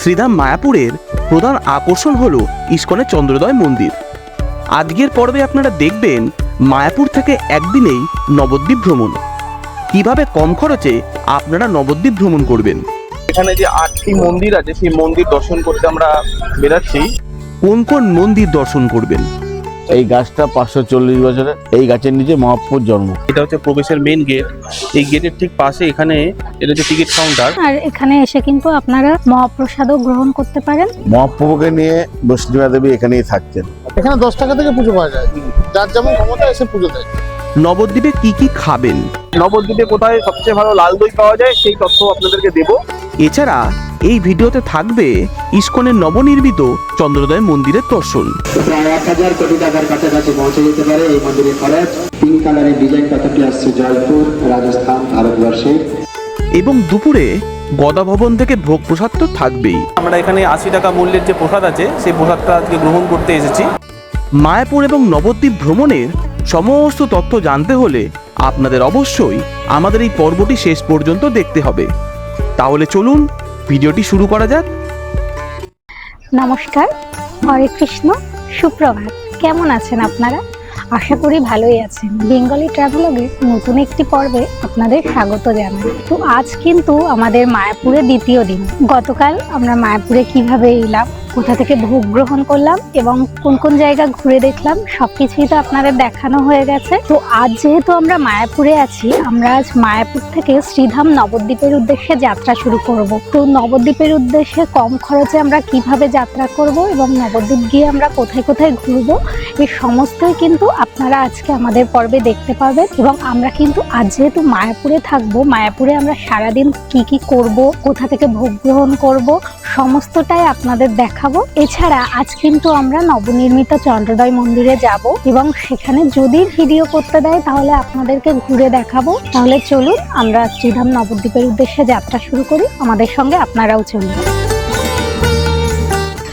শ্রীধাম মায়াপুরের প্রধান আকর্ষণ হল ইস্কনের চন্দ্রোদয় মন্দির। আজকের পর্বে আপনারা দেখবেন মায়াপুর থেকে একদিনেই নবদ্বীপ ভ্রমণ। কীভাবে কম খরচে আপনারা নবদ্বীপ ভ্রমণ করবেন? এখানে যে আটটি মন্দির আছে সেই মন্দির দর্শন করতে আমরা বেরাচ্ছি। কোন কোন মন্দির দর্শন করবেন? এই গাছটা পাঁচশো চল্লিশ বছরের এই গাছের নিচে মহাপ্রভুর জন্ম। এটা হচ্ছে প্রবেশের মেন গেট এই গেটের ঠিক পাশে এখানে এটা হচ্ছে টিকিট কাউন্টার আর এখানে এসে কিন্তু আপনারা মহাপ্রসাদও গ্রহণ করতে পারেন। মহাপ্রভুকে নিয়ে বৈষ্ণবা দেবী এখানেই থাকতেন। এখানে দশ টাকা থেকে পুজো পাওয়া যায়। যার যেমন ক্ষমতা এসে পুজো দেয়। নবদ্বীপে কি কি খাবেন? নবদ্বীপে কোথায় সবচেয়ে ভালো লাল দই পাওয়া যায় সেই তথ্য আপনাদেরকে দেবো। এছাড়া এই ভিডিওতে থাকবে ইস্কনের নবনির্মিত চন্দ্রোদয় মন্দিরের দর্শন। প্রায় এক হাজার কোটি টাকার কাছাকাছি পৌঁছে যেতে পারে এই মন্দিরের খরচ। পিঙ্ক কালারের ডিজাইন কথাটি আসছে জয়পুর রাজস্থান ভারতবর্ষে। এবং দুপুরে গদা ভবন থেকে ভোগ প্রসাদ তো থাকবেই। আমরা এখানে আশি টাকা মূল্যের যে প্রসাদ আছে সেই প্রসাদটা আজকে গ্রহণ করতে এসেছি। মায়াপুর এবং নবদ্বীপ ভ্রমণের সমস্ত তথ্য জানতে হলে আপনাদের অবশ্যই আমাদের এই পর্বটি শেষ পর্যন্ত দেখতে হবে। তাহলে চলুন ভিডিওটি শুরু করা যাক। নমস্কার, হরে কৃষ্ণ, সুপ্রভাত। কেমন আছেন আপনারা? আশা করি ভালোই আছেন। বেঙ্গলি ট্রাভেলগে নতুন একটি পর্বে আপনাদের স্বাগত জানাই। তো আজ কিন্তু আমাদের মায়াপুরে দ্বিতীয় দিন। গতকাল আমরা মায়াপুরে কীভাবে এলাম কোথা থেকে ভোগ গ্রহণ করলাম এবং কোন কোন জায়গা ঘুরে দেখলাম, সবকিছুই তো আপনাদের দেখানো হয়ে গেছে। তো আজ যেহেতু আমরা মায়াপুরে আছি, আমরা আজ মায়াপুর থেকে শ্রীধাম নবদ্বীপের উদ্দেশ্যে যাত্রা শুরু করব। তো নবদ্বীপের উদ্দেশ্যে কম খরচে আমরা কীভাবে যাত্রা করব এবং নবদ্বীপ গিয়ে আমরা কোথায় কোথায় ঘুরবো এই সমস্তই কিন্তু আপনারা আজকে আমাদের পর্বে দেখতে পাবেন এবং আমরা কিন্তু আজ যেহেতু মায়াপুরে থাকব, মায়াপুরে আমরা সারাদিন কি কি করব, কোথা থেকে ভোগ গ্রহণ করব, সমস্তটাই আপনাদের দেখাবো। এছাড়া আজ কিন্তু আমরা নবনির্মিত চন্দ্রোদয় মন্দিরে যাব এবং সেখানে যদি ভিডিও করতে দেয় তাহলে আপনাদেরকে ঘুরে দেখাবো। তাহলে চলুন, আমরা শ্রীধাম নবদ্বীপের উদ্দেশ্যে যাত্রা শুরু করি। আমাদের সঙ্গে আপনারাও চলুন।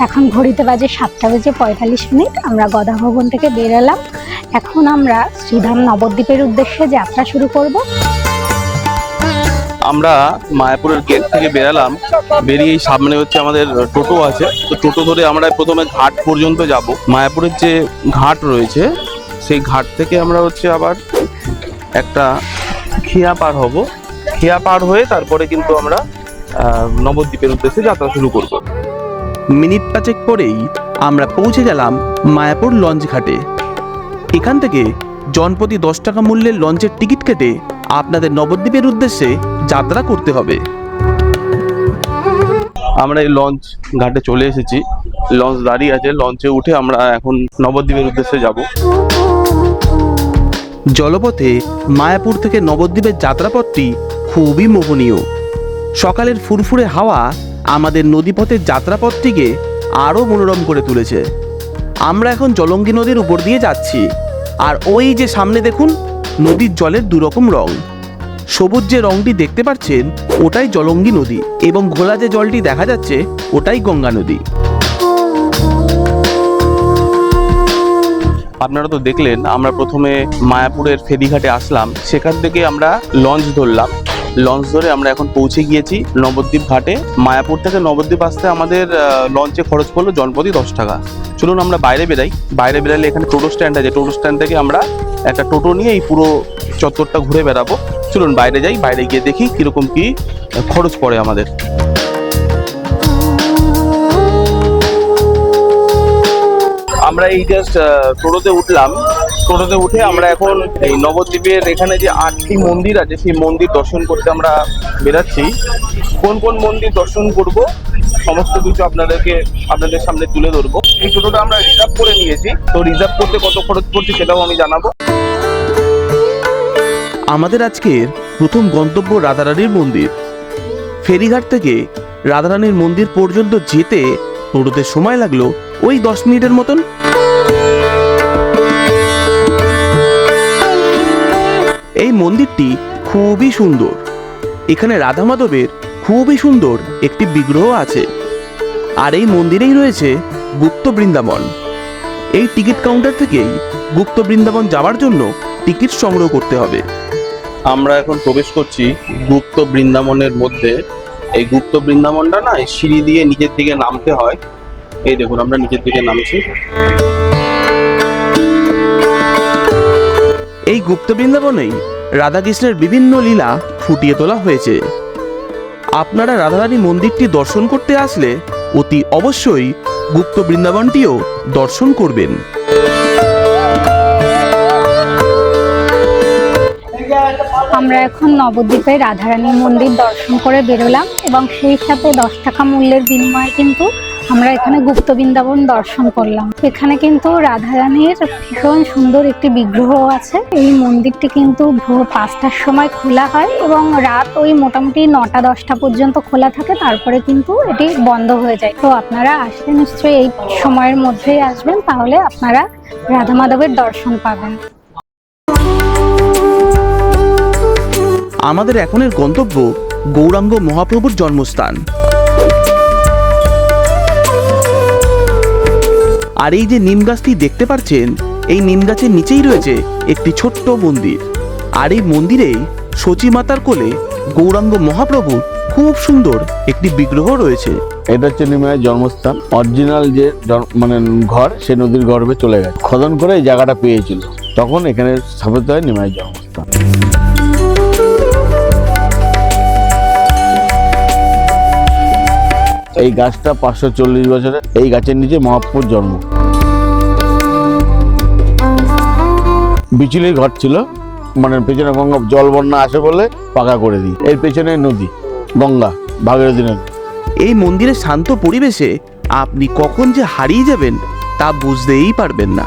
এখন ঘড়িতে বাজে সাতটা বেজে পঁয়তাল্লিশ মিনিট। আমরা গদা ভবন থেকে বেরোলাম এখন আমরা শ্রীধাম নবদ্বীপের উদ্দেশ্যে যাত্রা শুরু করব। আমরা মায়াপুরের গেট থেকে বেরালাম। বেরিয়ে সামনে হচ্ছে আমাদের টোটো আছে। তো টোটো ধরে আমরা প্রথমে ঘাট পর্যন্ত যাব। মায়াপুরের যে ঘাট রয়েছে, সেই ঘাট থেকে আমরা হচ্ছে আবার একটা খেয়া পার হব। খেয়া পার হয়ে তারপরে কিন্তু আমরা নবদ্বীপের উদ্দেশ্যে যাত্রা শুরু করব। মিনিট পাঁচেক পরেই আমরা পৌঁছে গেলাম মায়াপুর লঞ্চ ঘাটে। এখান থেকে জনপ্রতি দশ টাকা মূল্যের লঞ্চের টিকিট কেটে আপনাদের নবদ্বীপের উদ্দেশ্যে যাত্রা করতে হবে। আমরা এই লঞ্চ ঘাটে চলে এসেছি। লঞ্চ দাঁড়িয়ে আছে। লঞ্চে উঠে আমরা এখন নবদ্বীপের উদ্দেশ্যে যাব। জলপথে মায়াপুর থেকে নবদ্বীপের যাত্রাপথটি খুবই মোহনীয়। সকালের ফুরফুরে হাওয়া আমাদের নদীপথের যাত্রাপথটিকে আরও মনোরম করে তুলেছে। আমরা এখন জলঙ্গি নদীর উপর দিয়ে যাচ্ছি। আর ওই যে সামনে দেখুন, নদীর জলের দুরকম রং। সবুজ যে রংটি দেখতে পাচ্ছেন, ওটাই জলঙ্গি নদী এবং ঘোলা যে জলটি দেখা যাচ্ছে, ওটাই গঙ্গা নদী। আপনারা তো দেখলেন, আমরা প্রথমে মায়াপুরের ফেদিঘাটে আসলাম, সেখান থেকে আমরা লঞ্চ ধরলাম। লঞ্চ ধরে আমরা এখন পৌঁছে গিয়েছি নবদ্বীপ ঘাটে। মায়াপুর থেকে নবদ্বীপ আসতে আমাদের লঞ্চে খরচ পড়ল জনপ্রতি দশ টাকা। চলুন আমরা বাইরে বেরাই। বাইরে বেরালে এখানে টোটো স্ট্যান্ড আছে। টোটো স্ট্যান্ড থেকে আমরা একটা টোটো নিয়ে এই পুরো চত্বরটা ঘুরে বেড়াবো। চলুন বাইরে যাই, বাইরে গিয়ে দেখি কীরকম কি খরচ পড়ে আমাদের। আমরা এই জাস্ট টোটোতে উঠলাম। টোটোতে উঠে আমরা এখন এই নবদ্বীপের এখানে যে আটটি মন্দির আছে, সেই মন্দির দর্শন করতে আমরা বেরাচ্ছি। কোন কোন মন্দির দর্শন করব, সমস্ত কিছু আপনাদেরকে আপনাদের সামনে তুলে ধরবো। এই টোটোটা আমরা রিজার্ভ করে নিয়েছি। তো রিজার্ভ করতে কত খরচ পড়ছে সেটাও আমি জানাব। আমাদের আজকের প্রথম গন্তব্য রাধারানীর মন্দির। ফেরিঘাট থেকে রাধারানীর মন্দির পর্যন্ত যেতে টোটোতে সময় লাগল ওই দশ মিনিটের মতন। এই মন্দিরটি খুবই সুন্দর। এখানে রাধা মাধবের খুবই সুন্দর একটি বিগ্রহ আছে। আর এই মন্দিরেই রয়েছে গুপ্ত বৃন্দাবন। এই টিকিট কাউন্টার থেকেই গুপ্ত বৃন্দাবন যাওয়ার জন্য টিকিট সংগ্রহ করতে হবে। আমরা এখন প্রবেশ করছি গুপ্ত বৃন্দাবনের মধ্যে। এই গুপ্ত বৃন্দাবনটা না সিঁড়ি দিয়ে নিচের দিকে নামতে হয়। এই দেখুন, আমরা নিচের দিকে নামছি। এই গুপ্ত বৃন্দাবনেই রাধাকৃষ্ণের বিভিন্ন লীলা ফুটিয়ে তোলা হয়েছে। আপনারা রাধারানী মন্দিরটি দর্শন করতে আসলে অতি অবশ্যই গুপ্ত বৃন্দাবনটিও দর্শন করবেন। আমরা এখন নবদ্বীপে রাধারানী মন্দির দর্শন করে বেরোলাম এবং সেই সাথে দশ টাকা মূল্যের বিনিময়ে কিন্তু আমরা এখানে গুপ্ত বৃন্দাবন দর্শন করলাম। এখানে কিন্তু রাধারানীর ভীষণ সুন্দর একটি বিগ্রহ আছে। এই মন্দিরটি কিন্তু ভোর পাঁচটার সময় খোলা হয় এবং রাত ওই মোটামুটি নটা, দশটা পর্যন্ত খোলা থাকে। তারপরে কিন্তু এটি বন্ধ হয়ে যায়। তো আপনারা আসলে নিশ্চয়ই এই সময়ের মধ্যেই আসবেন, তাহলে আপনারা রাধা মাধবের দর্শন পাবেন। আমাদের এখনের গন্তব্য গৌরাঙ্গ মহাপ্রভুর জন্মস্থান। আর এই যে নিম গাছটি দেখতে পাচ্ছেন, এই নিম গাছের নিচেই রয়েছে একটি ছোট্ট মন্দির। আর এই মন্দিরেই সচী মাতার কোলে গৌরাঙ্গ মহাপ্রভুর খুব সুন্দর একটি বিগ্রহ রয়েছে। এটা হচ্ছে নিমাইয়ের জন্মস্থান। অরিজিনাল যে মানে ঘর, সে নদীর গর্ভে চলে গেছে। খনন করে এই জায়গাটা পেয়েছিল। তখন এখানে স্থাপিত হয় নিমাইয়ের জন্মস্থান। এই গাছটা পাঁচশো চল্লিশ বছরের এই গাছের নিচে মহাপ্রভুর জন্ম। বিচুলির ঘর ছিল মানে পেছনে গঙ্গা জল বন্যা আসে বলে পাকা করে দিই। এর পেছনে নদী গঙ্গা ভাগীরথী নদী। এই মন্দিরের শান্ত পরিবেশে আপনি কখন যে হারিয়ে যাবেন তা বুঝতেই পারবেন না।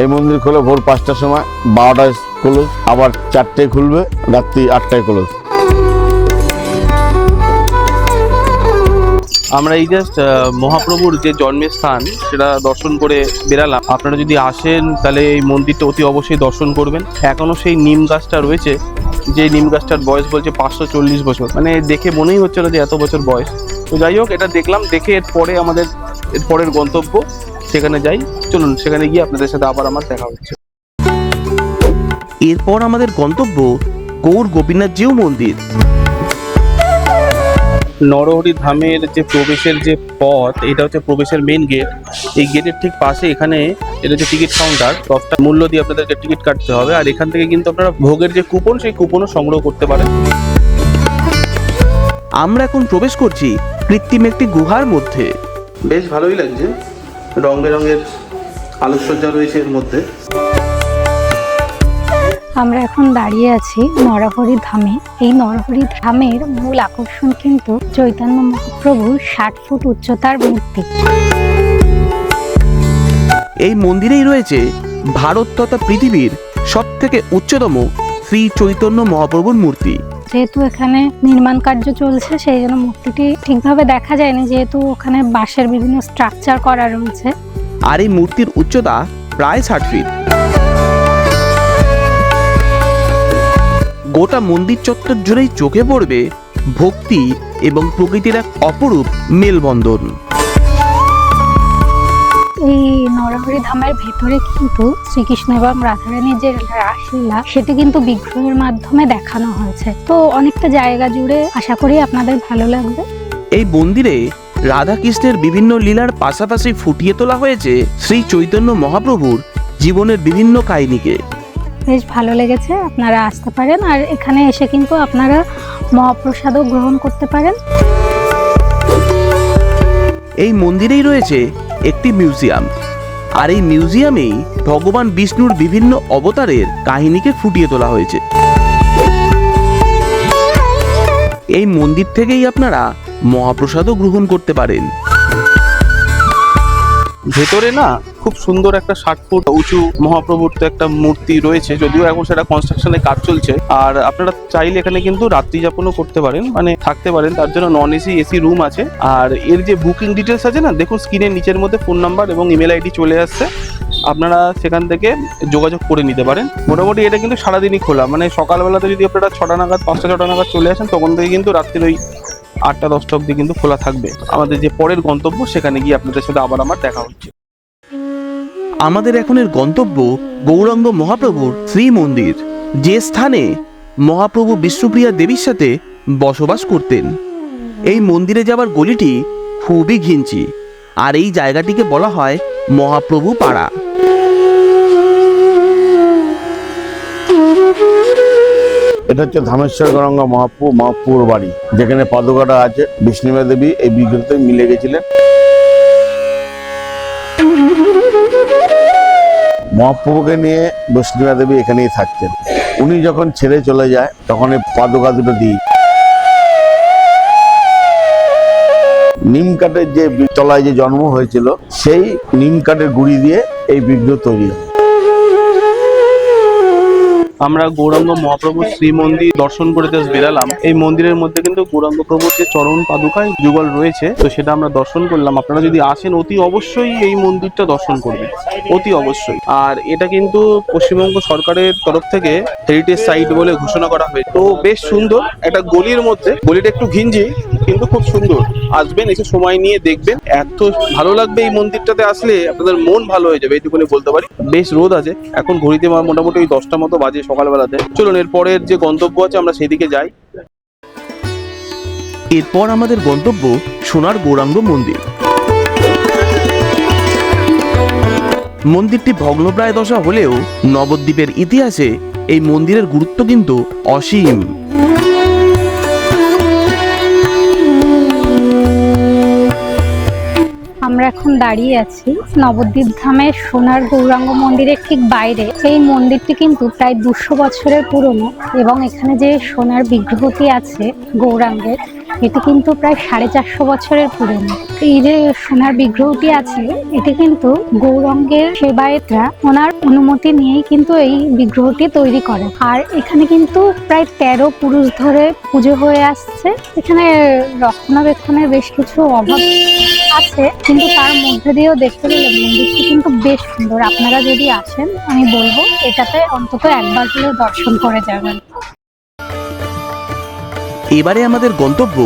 এই মন্দির খোলে ভোর পাঁচটার সময় বারোটায় ক্লোজ আবার চারটে খুলবে রাত্রি আটটায় ক্লোজ আমরা এই জাস্ট মহাপ্রভুর যে জন্মের স্থান, সেটা দর্শন করে বেরালাম। আপনারা যদি আসেন, তাহলে এই মন্দিরটা অতি অবশ্যই দর্শন করবেন। এখনও সেই নিম গাছটা রয়েছে, যে নিম গাছটার বয়স বলছে পাঁচশো চল্লিশ বছর। মানে দেখে মনেই হচ্ছে না যে এত বছর বয়স। তো যাই হোক, এটা দেখলাম, দেখে এর পরে আমাদের, এর পরের গন্তব্য, সেখানে যাই। চলুন, সেখানে গিয়ে আপনাদের সাথে আবার আমার দেখা হচ্ছে। এরপর আমাদের গন্তব্য গৌর গোপীনাথ জিউ মন্দির। নরহরি ধামের যে প্রবেশের যে পথ এটা হচ্ছে প্রবেশের মেন গেট এই গেটের ঠিক পাশে এখানে এটা হচ্ছে টিকিট কাউন্টার দশটা মূল্য দিয়ে আপনাদেরকে টিকিট কাটতে হবে। আর এখান থেকে কিন্তু আপনারা ভোগের যে কুপন সেই কুপনও সংগ্রহ করতে পারেন। আমরা এখন প্রবেশ করছি কৃত্রিম একটি গুহার মধ্যে। বেশ ভালোই লাগছে। রং বেরঙের আলোকসজ্জা রয়েছে এর মধ্যে। আমরা এখন দাঁড়িয়ে আছি নরহরি ধামে। এই নরহরি ধামের মূল আকর্ষণ কিন্তু চৈতন্য মহাপ্রভুর ষাট ফুট উচ্চতার মূর্তি। এই মন্দিরেই রয়েছে ভারত তথা পৃথিবীর সব থেকে উচ্চতম শ্রী চৈতন্য মহাপ্রভুর মূর্তি। যেহেতু এখানে নির্মাণ কার্য চলছে সেই জন্য মূর্তিটি ঠিকভাবে দেখা যায়নি যেহেতু ওখানে বাঁশের বিভিন্ন স্ট্রাকচার করা রয়েছে। আর এই মূর্তির উচ্চতা প্রায় ষাট ফিট গোটা মন্দির চত্বর জুড়েই চোখে পড়বে ভক্তি এবং প্রকৃতির এক অপরূপ মেলবন্ধন। এই নরহরি ধামের ভেতরে কিন্তু শ্রীকৃষ্ণ এবং রাধারানীর যে রাসলীলা সেটি কিন্তু বিগ্রহের মাধ্যমে দেখানো হয়েছে। তো অনেকটা জায়গা জুড়ে আশা করি আপনাদের ভালো লাগবে। এই মন্দিরে রাধা কৃষ্ণের বিভিন্ন লীলার পাশাপাশি ফুটিয়ে তোলা হয়েছে শ্রী চৈতন্য মহাপ্রভুর জীবনের বিভিন্ন কাহিনীকে। বেশ ভালো লেগেছে, আপনারা আসতে পারেন। আর এখানে এসে কিন্তু আপনারা মহাপ্রসাদও গ্রহণ করতে পারেন। এই মন্দিরেই রয়েছে একটি মিউজিয়াম। আর এই মিউজিয়ামেই ভগবান বিষ্ণুর বিভিন্ন অবতারের কাহিনীকে ফুটিয়ে তোলা হয়েছে। এই মন্দির থেকেই আপনারা মহাপ্রসাদও গ্রহণ করতে পারেন। ভেতরে না খুব সুন্দর একটা ষাট ফুট উঁচু মহাপ্রভুর তো একটা মূর্তি রয়েছে, যদিও এখন সেটা কনস্ট্রাকশনের কাজ চলছে। আর আপনারা চাইলে এখানে কিন্তু রাত্রি যাপনও করতে পারেন মানে থাকতে পারেন, তার জন্য নন এসি এসি রুম আছে। আর এর যে বুকিং ডিটেলস আছে না, দেখুন স্ক্রিনের নিচের মধ্যে ফোন নাম্বার এবং ইমেল আইডি চলে আসছে। আপনারা সেখান থেকে যোগাযোগ করে নিতে পারেন। মোটামুটি এটা কিন্তু সারাদিনই খোলা মানে সকালবেলাতে যদি আপনারা ছটা নাগাদ, পাঁচটা, ছটা নাগাদ চলে আসেন, তখন থেকে কিন্তু রাত্রির ওই আটটা, দশটা অবধি কিন্তু খোলা থাকবে। আমাদের যে পরের গন্তব্য, সেখানে গিয়ে আপনাদের সাথে আবার আমার দেখা হচ্ছে। আমাদের এখনের গন্তব্য গৌরাঙ্গ মহাপ্রভুর শ্রী মন্দির যে স্থানে মহাপ্রভু বিষ্ণুপ্রিয়া দেবীর সাথে বসবাস করতেন। এই মন্দিরে যাওয়ার গলিটি খুবই ঘিঞ্চি, আর এই জায়গাটিকে বলা হয় মহাপ্রভু পাড়া এটা হচ্ছে ধামেশ্বর গরঙ্গা মহাপু, মহাপুর বাড়ি। যেখানে পাদুকাটা আছে, বিষ্ণুমা দেবী এই বিগ্রহতে মিলে গেছিলেন। মহাপ্রভুকে নিয়ে বৈষ্ণবা দেবী এখানেই থাকতেন। উনি যখন ছেড়ে চলে যায়, তখন এই পাদুকা দুটো দিই। নিম কাঠের যে তলায় যে জন্ম হয়েছিল, সেই নিম কাঠের গুড়ি দিয়ে এই বিগ্রহ তৈরি হয়। আমরা গৌরাঙ্গ মহাপ্রভুর শ্রী মন্দির দর্শন করে জাস্ট বেরালাম। এই মন্দিরের মধ্যে কিন্তু গৌরাঙ্গ প্রভুর যে চরণ পাদুকায় যুগল রয়েছে, তো সেটা আমরা দর্শন করলাম। আপনারা যদি আসেন, অতি অবশ্যই এই মন্দিরটা দর্শন করবেন। অতি অবশ্যই। আর এটা কিন্তু পশ্চিমবঙ্গ সরকারের তরফ থেকে হেরিটেজ সাইট বলে ঘোষণা করা হয়েছে। তো বেশ সুন্দর। একটা গলির মধ্যে, গলিটা একটু ঘিঞ্জি কিন্তু খুব সুন্দর। আসবেন, এসে সময় নিয়ে দেখবেন। এত ভালো লাগবে এই মন্দিরটাতে আসলে, আপনাদের মন ভালো হয়ে যাবে, এইটুকুনি বলতে পারি। বেশ রোদ আছে, এখন ঘড়িতে মোটামুটি দশটা মতো বাজে সকালবেলাতে চলুন এর পরের যে গন্তব্য আছে, আমরা সেদিকে যাই। এরপর আমাদের গন্তব্য সোনার গৌরাঙ্গ মন্দির। মন্দিরটি ভগ্নপ্রায় দশা হলেও নবদ্বীপের ইতিহাসে এই মন্দিরের গুরুত্ব কিন্তু অসীম। আমরা এখন দাঁড়িয়ে আছি নবদ্বীপ ধামের সোনার গৌরাঙ্গ মন্দিরের ঠিক বাইরে। এই মন্দিরটি কিন্তু প্রায় দুশো বছরের পুরনো এবং এখানে যে সোনার বিগ্রহটি আছে গৌরাঙ্গের এটি কিন্তু প্রায় সাড়ে চারশো বছরের পুরনো। এই যে সোনার বিগ্রহটি আছে এটি কিন্তু গৌরঙ্গের সেবায়েতরা ওনার অনুমতি নিয়েই কিন্তু এই বিগ্রহটি তৈরি করে। আর এখানে কিন্তু প্রায় তেরো পুরুষ ধরে পুজো হয়ে আসছে। এখানে রক্ষণাবেক্ষণের বেশ কিছু অভাব আছে, কিন্তু তার মধ্যে দিয়েও দেখতে গেলে মন্দিরটি কিন্তু বেশ সুন্দর। আপনারা যদি আসেন, আমি বলব এটাতে অন্তত একবার হলেও দর্শন করে যাবেন। এবারে আমাদের গন্তব্য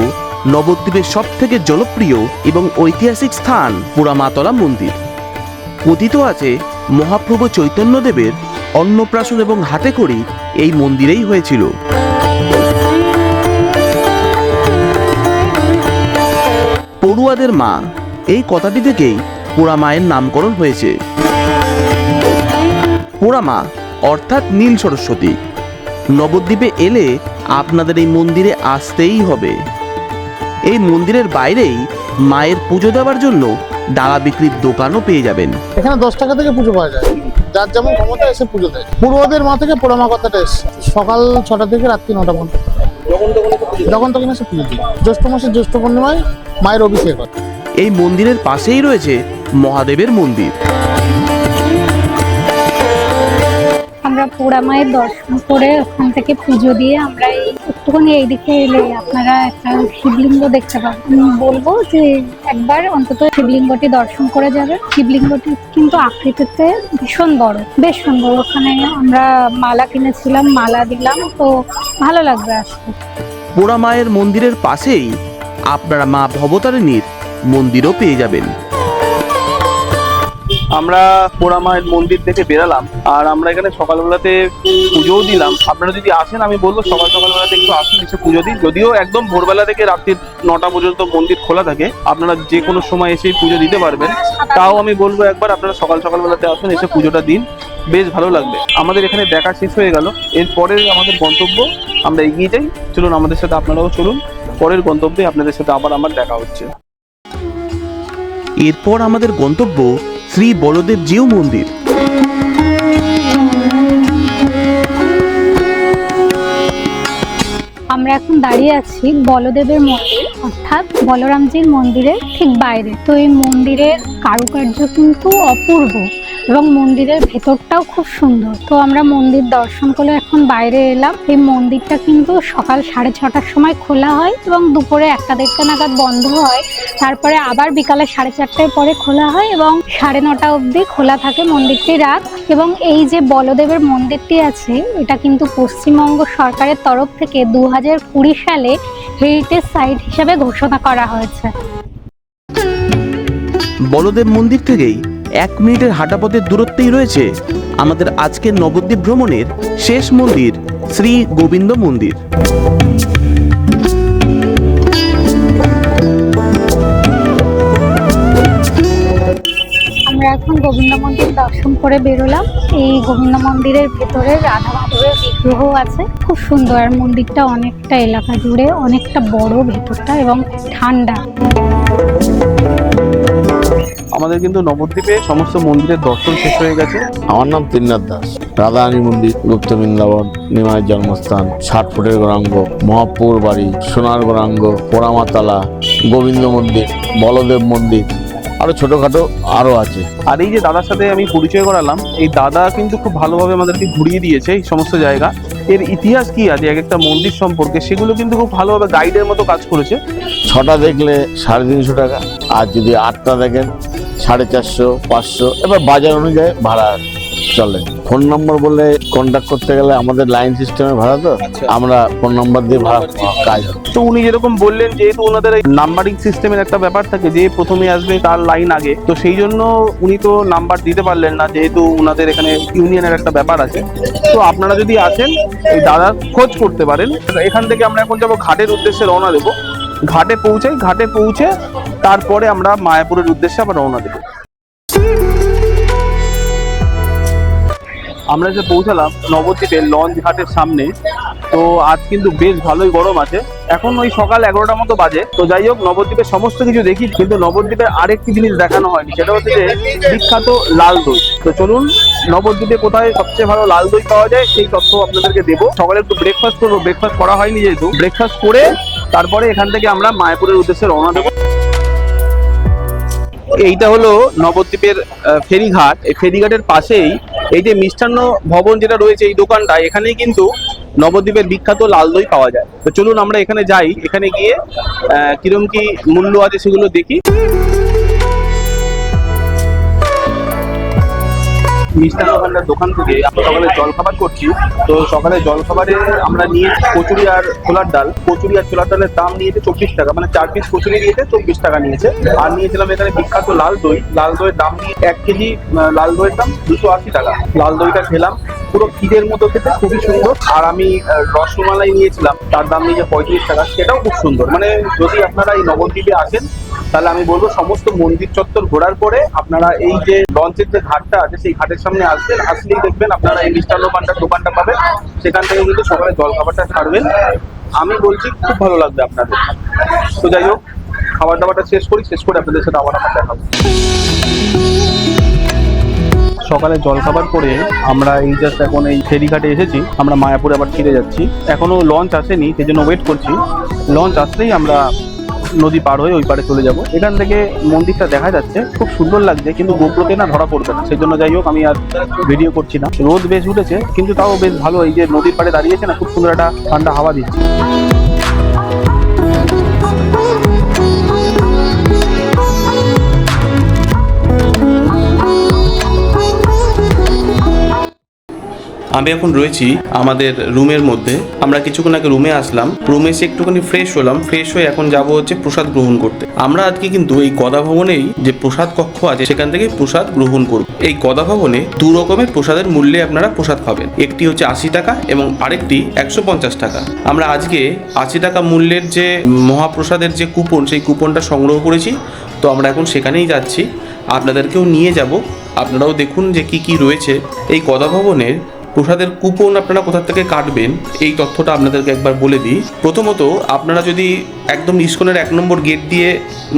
নবদ্বীপের সব থেকে জনপ্রিয় এবং ঐতিহাসিক স্থান পোড়ামাতলা মন্দির। কথিত আছে, মহাপ্রভু চৈতন্যদেবের অন্নপ্রাশন এবং হাতে করি এই মন্দিরেই হয়েছিল। পড়ুয়াদের মা, এই কথাটি থেকেই পোড়া মায়ের নামকরণ হয়েছে। পোড়া মা, অর্থাৎ নীল সরস্বতী। নবদ্বীপে এলে আপনাদের এই মন্দিরে আসতেই হবে। এই মন্দিরের বাইরেই মায়ের পুজো দেওয়ার জন্য ডালা বিক্রির দোকানও পেয়ে যাবেন। এখানে দশ টাকা থেকে পুজো পাওয়া যায়। যার যেমন ক্ষমতা এসে পুজো দেয়। পূর্বদের মা থেকে পোড়ামা কথাটা এসছে। সকাল ছটা থেকে রাত্রি নটা পর্যন্ত। যখন তখন এসে পুজো দিই জ্যৈষ্ঠ মাসের জ্যৈষ্ঠ পূর্ণিমায় মায়ের অভিষেক হয়। এই মন্দিরের পাশেই রয়েছে মহাদেবের মন্দির। আমরা পোড়া মায়ের দর্শন করে ওখান থেকে পুজো দিয়ে আমরা এই একটুখানি এইদিকে এলে আপনারা একটা শিবলিঙ্গ দেখতে পাবেন। বলব যে একবার অন্তত শিবলিঙ্গটি দর্শন করে যাবে শিবলিঙ্গটি কিন্তু আকৃতিতে ভীষণ বড়, বেশ সুন্দর। ওখানে আমরা মালা কিনেছিলাম, মালা দিলাম, তো ভালো লাগবে আসতে। পোড়া মায়ের মন্দিরের পাশেই আপনারা মা ভবতারিণীর মন্দিরও পেয়ে যাবেন। আমরা পোড়া মায়ের মন্দির থেকে বেরালাম, আর আমরা এখানে সকালবেলাতে পুজোও দিলাম। আপনারা যদি আসেন, আমি বলব সকাল সকালবেলাতে একটু আসুন, এসে পুজো দিন। যদিও একদম ভোরবেলা থেকে রাত্রির নটা পর্যন্ত মন্দির খোলা থাকে, আপনারা যে কোনো সময় এসে পুজো দিতে পারবেন। তাও আমি বলব একবার, আপনারা সকাল সকালবেলাতে আসুন, এসে পুজোটা দিন। বেশ ভালো লাগবে। আমাদের এখানে দেখা শেষ হয়ে গেল। এরপরে আমাদের গন্তব্য, আমরা এগিয়ে যাই। চলুন, আমাদের সাথে আপনারাও চলুন। পরের গন্তব্যে আপনাদের সাথে আবার আমার দেখা হচ্ছে। এরপর আমাদের গন্তব্য শ্রী বলদেব জিউ মন্দির। আমরা এখন দাঁড়িয়ে আছি বলদেবের মন্দির, অর্থাৎ বলরামজির মন্দিরের ঠিক বাইরে। তো এই মন্দিরের কারুকার্য কিন্তু অপূর্ব। এবং মন্দিরের ভেতরটাও খুব সুন্দর। তো আমরা মন্দির দর্শন করে এখন বাইরে এলাম। এই মন্দিরটা কিন্তু সকাল সাড়ে ছটার সময় খোলা হয় এবং দুপুরে একটা দেড়টা নাগাদ বন্ধ হয়। তারপরে আবার বিকালে সাড়ে চারটায় পরে খোলা হয় এবং সাড়ে নটা অবধি খোলা থাকে মন্দিরটি রাত। এবং এই যে বলদেবের মন্দিরটি আছে, এটা কিন্তু পশ্চিমবঙ্গ সরকারের তরফ থেকে দু হাজার কুড়ি সালে হেরিটেজ সাইট হিসেবে ঘোষণা করা হয়েছে। বলদেব মন্দির থেকেই এক মিনিটের হাঁটাপথের দূরত্বেই রয়েছে আমাদের আজকের নবদ্বীপ ভ্রমণের শেষ মন্দির, শ্রী গোবিন্দ মন্দির। আমরা এখন গোবিন্দ মন্দির দর্শন করে বেরোলাম। এই গোবিন্দ মন্দিরের ভেতরে রাধা মাধবের বিগ্রহ আছে। খুব সুন্দর, আর মন্দিরটা অনেকটা এলাকা জুড়ে, অনেকটা বড় ভেতরটা এবং ঠান্ডা। আমাদের কিন্তু নবদ্বীপে সমস্ত মন্দিরের দর্শন শেষ হয়ে গেছে। আমার নাম তিননাথ দাস। রাধারানী মন্দির গুপ্ত বৃন্দাবন নিমায়ের জন্মস্থান ষাট ফুটের গৌরাঙ্গ মহাপুর বাড়ি সোনার গৌরাঙ্গ পোড়ামাতালা গোবিন্দ মন্দির বলদেব মন্দির আরও ছোটখাটো আরও আছে। আর এই যে দাদার সাথে আমি পরিচয় করালাম এই দাদা কিন্তু খুব ভালোভাবে আমাদেরকে ঘুরিয়ে দিয়েছে এই সমস্ত জায়গা। এর ইতিহাস কি আছে এক একটা মন্দির সম্পর্কে সেগুলো কিন্তু খুব ভালোভাবে গাইডের মতো কাজ করেছে। ছটা দেখলে সাড়ে তিনশো টাকা আর যদি আটটা দেখেন সাড়ে চারশো পাঁচশো এবার বাজার অনুযায়ী ভাড়া চলে। ফোন নম্বর বলে কন্ট্যাক্ট করতে গেলে আমাদের লাইন সিস্টেমে ভাড়া তো আমরা ফোন নম্বর দিয়ে ভাড়া কাজ তো উনি যেরকম বললেন যেহেতু ওনাদের নাম্বারিং সিস্টেমের একটা ব্যাপার থাকে যে প্রথমে আসবে তার লাইন আগে তো সেই জন্য উনি তো নাম্বার দিতে পারলেন না যেহেতু ওনাদের এখানে ইউনিয়নের একটা ব্যাপার আছে। তো আপনারা যদি আসেন এই দাদার খোঁজ করতে পারেন। এখান থেকে আমরা এখন যাব ঘাটের উদ্দেশ্যে রওনা দেবো। ঘাটে পৌঁছাই ঘাটে পৌঁছে তারপরে আমরা মায়াপুরের উদ্দেশ্যে আবার রওনা দেবো। আমরা যে পৌঁছালাম, নবদ্বীপের লঞ্চ ঘাটের সামনে, তো আজ কিন্তু বেশ ভালোই গরম আছে। এখন ওই সকাল এগারোটার মতো বাজে। তো যাই হোক, নবদ্বীপের সমস্ত কিছু দেখি, কিন্তু নবদ্বীপের আরেকটি জিনিস দেখানো হয়নি, সেটা হচ্ছে যে বিখ্যাত লাল দই। তো চলুন, নবদ্বীপে কোথায় সবচেয়ে ভালো লাল দই পাওয়া যায়, সেই তথ্য আপনাদেরকে দেবো। সকালে একটু ব্রেকফাস্ট করব ব্রেকফাস্ট করা হয়নি যেহেতু। ব্রেকফাস্ট করে তারপরে এখান থেকে আমরা মায়াপুরের উদ্দেশ্যে রওনা দেবো। এইটা হলো নবদ্বীপের ফেরিঘাট। এই ফেরিঘাটের পাশেই এই যে মিষ্টান্ন ভবন যেটা রয়েছে এই দোকানটা, এখানেই কিন্তু নবদ্বীপের বিখ্যাত লাল দই পাওয়া যায়। তো চলুন আমরা এখানে যাই। এখানে গিয়ে কিরম কি মূল্য আছে সেগুলো দেখি। মিষ্টান্ন ভান্ডার দোকান থেকে আমরা সকালে জলখাবার করছি। তো সকালে জলখাবারে আমরা নিয়েছি কচুরি আর ছোলার ডাল। কচুরি আর ছোলার ডালের দাম নিয়েছে চব্বিশ টাকা মানে চার পিস কচুরি দিয়েছে চব্বিশ টাকা নিয়েছে। আর নিয়েছিলাম এখানে বিখ্যাত লাল দই। লাল দইয়ের দাম নিয়ে এক কেজি লাল দইয়ের দাম দুশো আশি টাকা। লাল দইটা খেলাম, পুরো ক্ষীরের মতো খেতে, খুবই সুন্দর। আর আমি রসমালাই নিয়েছিলাম, তার দাম নিয়েছে পঁয়ত্রিশ টাকা। সেটাও খুব সুন্দর। মানে যদি আপনারা এই নবদ্বীপে আসেন, তাহলে আমি বলব সমস্ত মন্দির চত্বর ঘোরার পরে আপনারা এই যে লঞ্চের যে ঘাটটা আছে, সেই ঘাটের সামনে আসবেন, আসলেই দেখবেন আপনারা এই মিষ্টান্ন ভান্ডার দোকানটা পাবেন। সেখান থেকে কিন্তু সকালে জল খাবারটা ছাড়বেন। আমি বলছি, খুব ভালো লাগবে আপনাদের। তো যাই হোক, খাবার দাবারটা শেষ করি, শেষ করে আপনাদের সাথে আবার আমার দেখাবো। সকালে জলখাবার করে আমরা এই জাস্ট এখন এই ফেরিঘাটে এসেছি, আমরা মায়াপুরে আবার ফিরে যাচ্ছি। এখনও লঞ্চ আসেনি সেই জন্য ওয়েট করছি। লঞ্চ আসলেই আমরা নদী পার হয়ে ওই পারে চলে যাব। এখান থেকে মন্দিরটা দেখা যাচ্ছে, খুব সুন্দর লাগছে, কিন্তু গোপ্রতে না ধরা পড়বে না। সেই জন্য যাই হোক, আমি আর ভিডিও করছি না। রোদ বেশ উঠেছে, কিন্তু তাও বেশ ভালো এই যে নদীর পাড়ে দাঁড়িয়েছে না, খুব সুন্দর একটা ঠান্ডা হাওয়া দিচ্ছে। আমি এখন রয়েছি আমাদের রুমের মধ্যে। আমরা কিছুক্ষণ আগে রুমে আসলাম। রুমে এসে একটুখানি ফ্রেশ হলাম। ফ্রেশ হয়ে এখন যাব হচ্ছে প্রসাদ গ্রহণ করতে। আমরা আজকে কিন্তু এই গদা ভবনেই যে প্রসাদ কক্ষ আছে, সেখান থেকে প্রসাদ গ্রহণ করব। এই গদা ভবনে দু রকমের প্রসাদের মূল্যে আপনারা প্রসাদ পাবেন। একটি হচ্ছে আশি টাকা এবং আরেকটি একশো পঞ্চাশ টাকা। আমরা আজকে আশি টাকা মূল্যের যে মহাপ্রসাদের যে কুপন, সেই কুপনটা সংগ্রহ করেছি। তো আমরা এখন সেখানেই যাচ্ছি। আপনাদেরকেও নিয়ে যাব। আপনারাও দেখুন যে কি কি রয়েছে। এই গদা ভবনের প্রসাদের কুপন আপনারা কোথা থেকে কাটবেন, এই তথ্যটা আপনাদেরকে একবার বলে দিই। প্রথমত, আপনারা যদি একদম ইস্কনের এক নম্বর গেট দিয়ে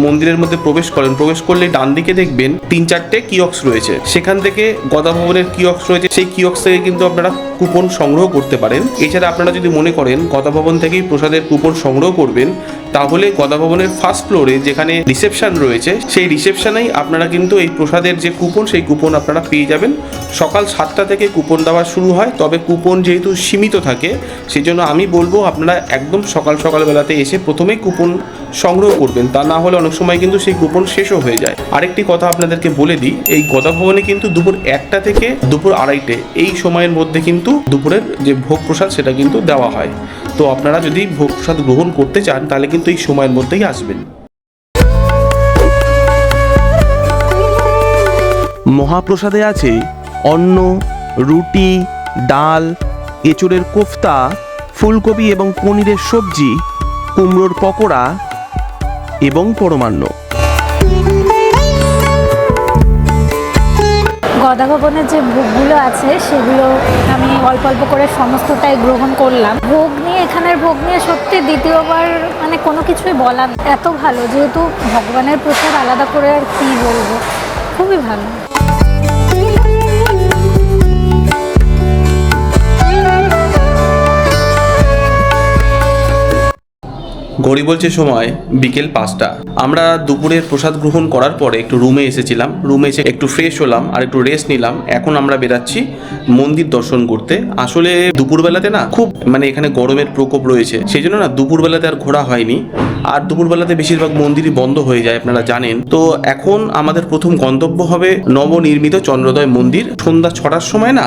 মন্দিরের মধ্যে প্রবেশ করেন, প্রবেশ করলে ডান দিকে দেখবেন তিন চারটে কিয়ক্স রয়েছে। সেখান থেকে গদা ভবনের কিয়ক্স রয়েছে, সেই কিয়ক্স থেকে কিন্তু আপনারা কুপন সংগ্রহ করতে পারেন। এছাড়া আপনারা যদি মনে করেন গদা ভবন থেকেই প্রসাদের কুপন সংগ্রহ করবেন, তাহলে গদা ভবনের ফার্স্ট ফ্লোরে যেখানে রিসেপশন রয়েছে, সেই রিসেপশনেই আপনারা কিন্তু এই প্রসাদের যে কুপন, সেই কুপন আপনারা পেয়ে যাবেন। সকাল সাতটা থেকে কুপন দেওয়া শুরু হয়, তবে কুপন যেহেতু সীমিত থাকে সেই জন্য আমি বলব আপনারা একদম সকাল সকালবেলাতে এসে প্রথমেই কুপন সংগ্রহ করবেন, তা না হলে অনেক সময় কিন্তু সেই কুপন শেষও হয়ে যায়। আরেকটি কথা আপনাদেরকে বলে দিই, এই গদা ভবনে কিন্তু দুপুর একটা থেকে দুপুর আড়াইটে, এই সময়ের মধ্যে কিন্তু দুপুরের যে ভোগ প্রসাদ সেটা কিন্তু দেওয়া হয়। তো আপনারা যদি ভোগ প্রসাদ গ্রহণ করতে চান, তাহলে কিন্তু এই সময়ের মধ্যেই আসবেন। মহাপ্রসাদে আছে অন্ন, রুটি ডাল, এঁচড়ের কোফতা, ফুলকপি এবং পনিরের সবজি, কুমড়োর পকোড়া এবং পরমান্ন। গদা ভবনের যে ভোগগুলো আছে, সেগুলো আমি অল্প অল্প করে সমস্তটাই গ্রহণ করলাম। ভোগ নিয়ে, এখানের ভোগ নিয়ে সত্যি দ্বিতীয়বার মানে কোনো কিছুই বলার এত ভালো, যেহেতু ভগবানের প্রসাদ আলাদা করে আর কী বলব? খুবই ভালো। ঘড়ি বলছে, সময় বিকেল পাঁচটা। আমরা দুপুরের প্রসাদ গ্রহণ করার পরে একটু রুমে এসেছিলাম। রুমে এসে একটু ফ্রেশ হলাম আর একটু রেস্ট নিলাম। এখন আমরা বেরাচ্ছি মন্দির দর্শন করতে। আসলে দুপুরবেলাতে না খুব মানে এখানে গরমের প্রকোপ রয়েছে। সেই জন্য না দুপুরবেলাতে আর ঘোরা হয়নি। আর দুপুরবেলাতে বেশিরভাগ মন্দিরই বন্ধ হয়ে যায়, আপনারা জানেন। তো এখন আমাদের প্রথম গন্তব্য হবে নবনির্মিত চন্দ্রোদয় মন্দির। সন্ধ্যা ছটার সময় না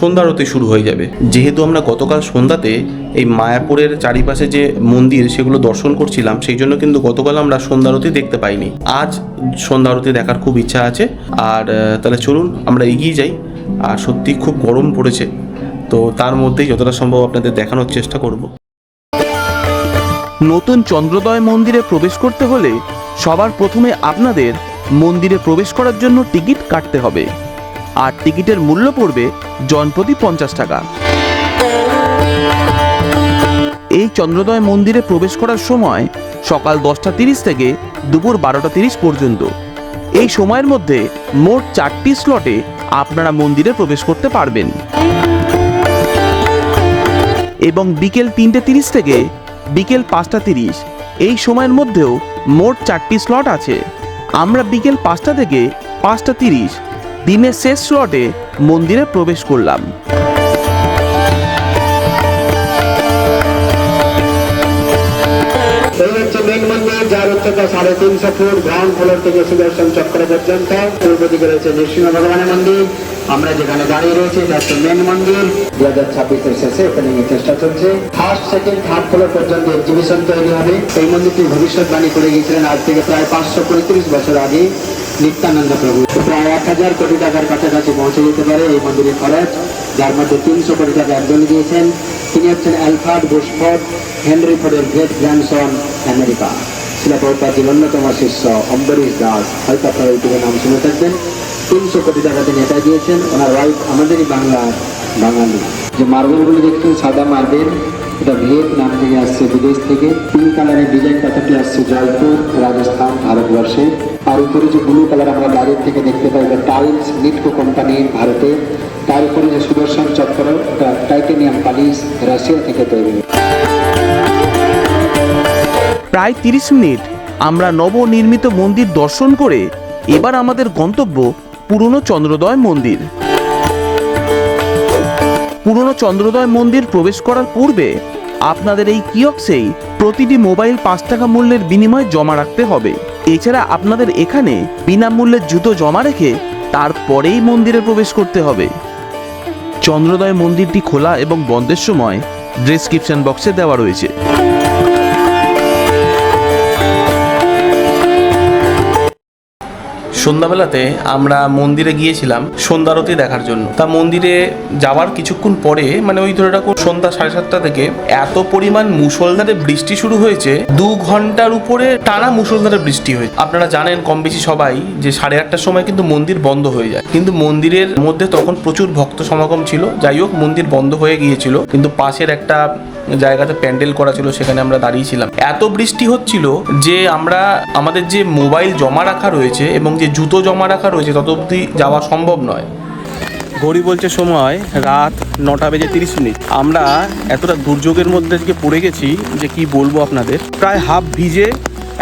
সন্ধ্যারতি শুরু হয়ে যাবে। যেহেতু আমরা গতকাল সন্ধ্যাতে এই মায়াপুরের চারিপাশে যে মন্দির, সেগুলো দর্শন করছিলাম, সেই জন্য কিন্তু গতকাল আমরা সন্ধ্যারতি দেখতে পাইনি। আজ সন্ধ্যারতি দেখার খুব ইচ্ছা আছে। আর তাহলে চলুন, আমরা এগিয়ে যাই। আর সত্যি খুব গরম পড়েছে। তো তার মধ্যেই যতটা সম্ভব আপনাদের দেখানোর চেষ্টা করব। নতুন চন্দ্রোদয় মন্দিরে প্রবেশ করতে হলে সবার প্রথমে আপনাদের মন্দিরে প্রবেশ করার জন্য টিকিট কাটতে হবে। আর টিকিটের মূল্য পড়বে জনপ্রতি পঞ্চাশ টাকা। এই চন্দ্রোদয় মন্দিরে প্রবেশ করার সময় সকাল দশটা তিরিশ থেকে দুপুর বারোটা তিরিশ পর্যন্ত। এই সময়ের মধ্যে মোট চারটি স্লটে আপনারা মন্দিরে প্রবেশ করতে পারবেন। এবং বিকেল তিনটে তিরিশ থেকে বিকেল পাঁচটা তিরিশ, এই সময়ের মধ্যেও মোট চারটি স্লট আছে। আমরা বিকেল পাঁচটা থেকে পাঁচটা তিরিশ, দিনের শেষ স্লটে মন্দিরে প্রবেশ করলাম। উচ্চতা সাড়ে তিনশো ফুট গ্রাউন্ড ফ্লোর থেকে সুদর্শন চক্র পর্যন্ত। পূর্ব দিকে রয়েছে নৃসিংহ ভগবানের মন্দির। আমরা যেখানে দাঁড়িয়ে রয়েছি, এটা হচ্ছে মেন মন্দির। দু হাজার ছাব্বিশের শেষে ওপেনিং এর চেষ্টা চলছে। ফার্স্ট সেকেন্ড থার্ড ফ্লোর পর্যন্ত এক্সিবিশন তৈরি হবে। এই মন্দিরটি ভবিষ্যৎবাণী করে গিয়েছিলেন আজ থেকে প্রায় পাঁচশো পঁয়ত্রিশ বছর আগে নিত্যানন্দ প্রভু। প্রায় এক হাজার কোটি টাকার কাছাকাছি পৌঁছে যেতে পারে এই মন্দিরের খরচ। যার মধ্যে তিনশো কোটি টাকা একজন দিয়েছেন। তিনি হচ্ছেন অ্যালফার্ড বুশফোর্ড, হেনরি ফোর্ডের গ্রেট গ্র্যান্ডসন আমেরিকা। শিলাপ্রপাতির অন্যতম শিষ্য অম্বরীশ দাস। হয়তো আপনারা ইউটিউবে নাম শুনে থাকবেন। তিনশো কোটি টাকা তিনি এটা দিয়েছেন। ওনার ওয়াইফ আমাদেরই বাংলার বাঙালি। যে মার্বেলগুলো দেখছেন, সাদা মার্বেল, এটা ভিয়েতনাম থেকে আসছে বিদেশ থেকে। পিঙ্ক কালারের ডিজাইন কথাটি আসছে জয়পুর, রাজস্থান, ভারতবর্ষে। আর উপরে যে ব্লু কালার আমরা বাইরের থেকে দেখতে পাই, এটা টাইলস নিটকো কোম্পানির ভারতে। তার উপরে যে সুদর্শন চক্র, এটা টাইটেনিয়াম পালিশ রাশিয়া থেকে তৈরি। প্রায় তিরিশ মিনিট আমরা নবনির্মিত মন্দির দর্শন করে এবার আমাদের গন্তব্য পুরনো চন্দ্রোদয় মন্দির। পুরনো চন্দ্রোদয় মন্দির প্রবেশ করার পূর্বে আপনাদের এই কিয়ক্সেই প্রতিটি মোবাইল পাঁচ টাকা মূল্যের বিনিময়ে জমা রাখতে হবে। এছাড়া আপনাদের এখানে বিনামূল্যে জুতো জমা রেখে তারপরেই মন্দিরে প্রবেশ করতে হবে। চন্দ্রোদয় মন্দিরটি খোলা এবং বন্ধের সময় ডেসক্রিপশন বক্সে দেওয়া রয়েছে। সন্ধ্যাবেলাতে আমরা মন্দিরে গিয়েছিলাম সন্ধ্যারতি দেখার জন্য। তা মন্দিরে যাওয়ার কিছুক্ষণ পরে মানে ওই ধরে রাখুন সন্ধ্যা সাড়ে সাতটা থেকে এত পরিমাণ মুসলধারে বৃষ্টি শুরু হয়েছে, দু ঘণ্টার উপরে টানা মুসলধারে বৃষ্টি হয়েছে। আপনারা জানেন কম বেশি সবাই যে সাড়ে আটটার সময় কিন্তু মন্দির বন্ধ হয়ে যায়। কিন্তু মন্দিরের মধ্যে তখন প্রচুর ভক্ত সমাগম ছিল। যাই হোক, মন্দির বন্ধ হয়ে গিয়েছিল। কিন্তু পাশের একটা জায়গাতে প্যান্ডেল করা ছিল, সেখানে আমরা দাঁড়িয়েছিলাম এত বৃষ্টি হচ্ছিল যে আমরা, আমাদের যে মোবাইল জমা রাখা রয়েছে এবং যে জুতো জমা রাখা রয়েছে, তত অবধি যাওয়া সম্ভব নয়। ঘড়ি বলছে, সময় রাত নটা বেজে তিরিশ মিনিট। আমরা এতটা দুর্যোগের মধ্যে আজকে পড়ে গেছি যে কি বলব আপনাদের। প্রায় হাফ ভিজে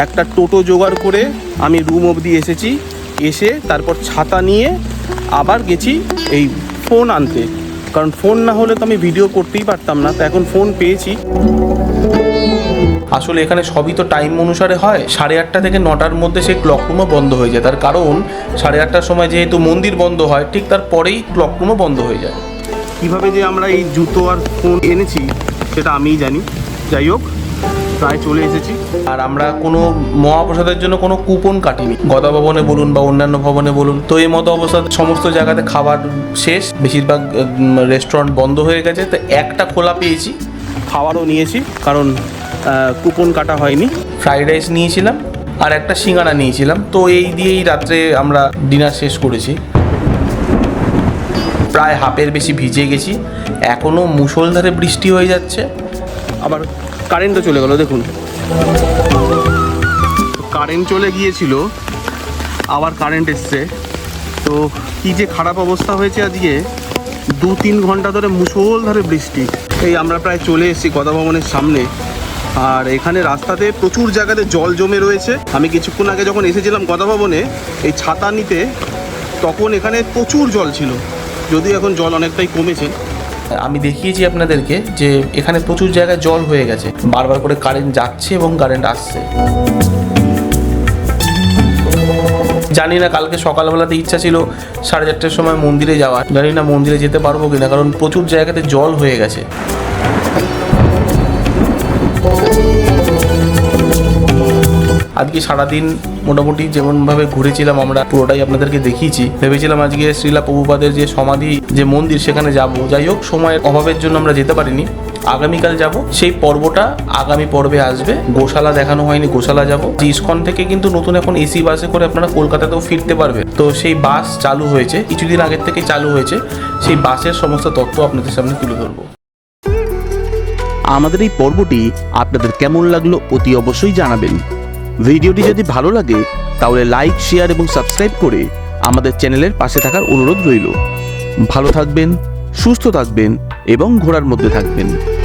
একটা টোটো জোগাড় করে আমি রুম অবধি এসেছি। এসে তারপর ছাতা নিয়ে আবার গেছি এই ফোন আনতে। কারণ ফোন না হলে তো আমি ভিডিও করতেই পারতাম না তো এখন ফোন পেয়েছি। আসলে এখানে সবই তো টাইম অনুসারে হয়। সাড়ে আটটা থেকে নটার মধ্যে সেই ক্লকরুমও বন্ধ হয়ে যায়। তার কারণ সাড়ে আটটার সময় যেহেতু মন্দির বন্ধ হয় ঠিক তার পরেই ক্লকরুমও বন্ধ হয়ে যায়। কীভাবে যে আমরা এই জুতো আর ফোন এনেছি সেটা আমিই জানি। যাই হোক প্রায় চলে এসেছি। আর আমরা কোনো মহাপ্রসাদের জন্য কোনো কুপন কাটিনি। গদা ভবনে বলুন বা অন্যান্য ভবনে বলুন। তো এই মতো অবস্থা সমস্ত জায়গাতে খাবার শেষ। বেশিরভাগ রেস্টুরেন্ট বন্ধ হয়ে গেছে। তো একটা খোলা পেয়েছি। খাবারও নিয়েছি কারণ কুপন কাটা হয়নি। ফ্রাইড রাইস নিয়েছিলাম আর একটা সিঙ্গারা নিয়েছিলাম। তো এই দিয়েই রাত্রে আমরা ডিনার শেষ করেছি। প্রায় হাফের বেশি ভিজে গেছি। এখনও মুষলধারে বৃষ্টি হয়ে যাচ্ছে। আবার কারেন্টও চলে গেল, দেখুন। কারেন্ট চলে গিয়েছিল, আবার কারেন্ট এসছে। তো কি যে খারাপ অবস্থা হয়েছে আজকে, দু তিন ঘণ্টা ধরে মুষলধারে বৃষ্টি। এই আমরা প্রায় চলে এসেছি গদা ভবনের সামনে। আর এখানে রাস্তাতে প্রচুর জায়গাতে জল জমে রয়েছে। আমি কিছুক্ষণ আগে যখন এসেছিলাম গদা ভবনে এই ছাতা নিতে, তখন এখানে প্রচুর জল ছিল। যদিও এখন জল অনেকটাই কমেছে। আমি দেখিয়েছি আপনাদেরকে যে এখানে প্রচুর জায়গায় জল হয়ে গেছে। বারবার করে কারেন্ট যাচ্ছে এবং কারেন্ট আসছে। জানি না কালকে সকালবেলাতে ইচ্ছা ছিল সাড়ে চারটের সময় মন্দিরে যাওয়ার। জানি না মন্দিরে যেতে পারব কিনা, কারণ প্রচুর জায়গাতে জল হয়ে গেছে। আজকে সারাদিন মোটামুটি যেমনভাবে ঘুরেছিলাম আমরা, পুরোটাই আপনাদেরকে দেখিয়েছি। ভেবেছিলাম আজকে শ্রীলা প্রভুপাদের যে সমাধি, যে মন্দির, সেখানে যাব। যাই হোক, সময়ের অভাবের জন্য আমরা যেতে পারিনি। আগামীকাল যাব। সেই পর্বটা আগামী পর্বে আসবে। গোশালা দেখানো হয়নি, গোশালা যাব। ইস্কন থেকে কিন্তু নতুন এখন এসি বাসে করে আপনারা কলকাতাতেও ফিরতে পারবে। তো সেই বাস চালু হয়েছে, কিছুদিন আগের থেকে চালু হয়েছে। সেই বাসের সমস্ত তথ্য আপনাদের সামনে তুলে ধরবো। আমাদের এই পর্বটি আপনাদের কেমন লাগল অতি অবশ্যই জানাবেন। ভিডিওটি যদি ভালো লাগে, তাহলে লাইক শেয়ার এবং সাবস্ক্রাইব করে আমাদের চ্যানেলের পাশে থাকার অনুরোধ রইল। ভালো থাকবেন, সুস্থ থাকবেন এবং ঘোড়ার মধ্যে থাকবেন।